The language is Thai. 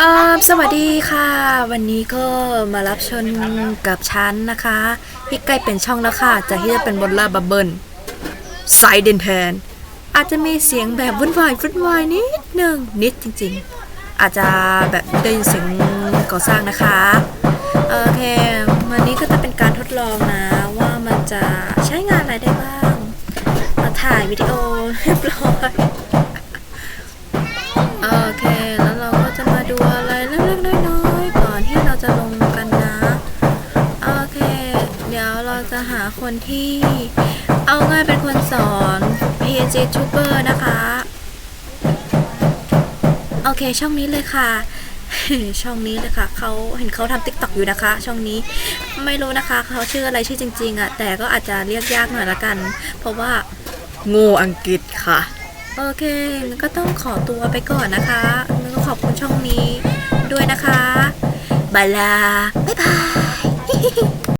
อ่อสวัสดีค่ะ วันนี้ก็มารับชนกับฉันนะคะพี่ใกล้เป็นช่องแล้วค่ะจากที่จะเป็นบนลาบับเบิลไซเดนแทน อาจจะมีเสียงแบบวุ่นวายวุ่นวายนิดนึงนิดจริงๆ อาจจะแบบได้ยินเสียงก่อสร้างนะคะ โอเควันนี้ก็จะเป็นการทดลองนะ ว่ามันจะใช้งานอะไรได้บ้างมาถ่ายวิดีโอเรียบร้อย เดี๋ยวเราจะหาคนที่เอาง่ายเป็นคนสอน PNG Tuber นะคะ โอเคช่องนี้เลยค่ะ ช่องนี้เลยค่ะเขาเห็นเขาทำติ๊กต็อกอยู่นะคะ ช่องนี้ไม่รู้นะคะเขาชื่ออะไรชื่อจริง ๆอะ่ะแต่ก็อาจจะเรียกยากหน่อยละกัน เพราะว่าโง่อังกฤษค่ะ โอเคก็ต้องขอตัวไปก่อนนะคะแล้วก็ขอบคุณช่องนี้ด้วยนะคะบายลาบ๊ายบาย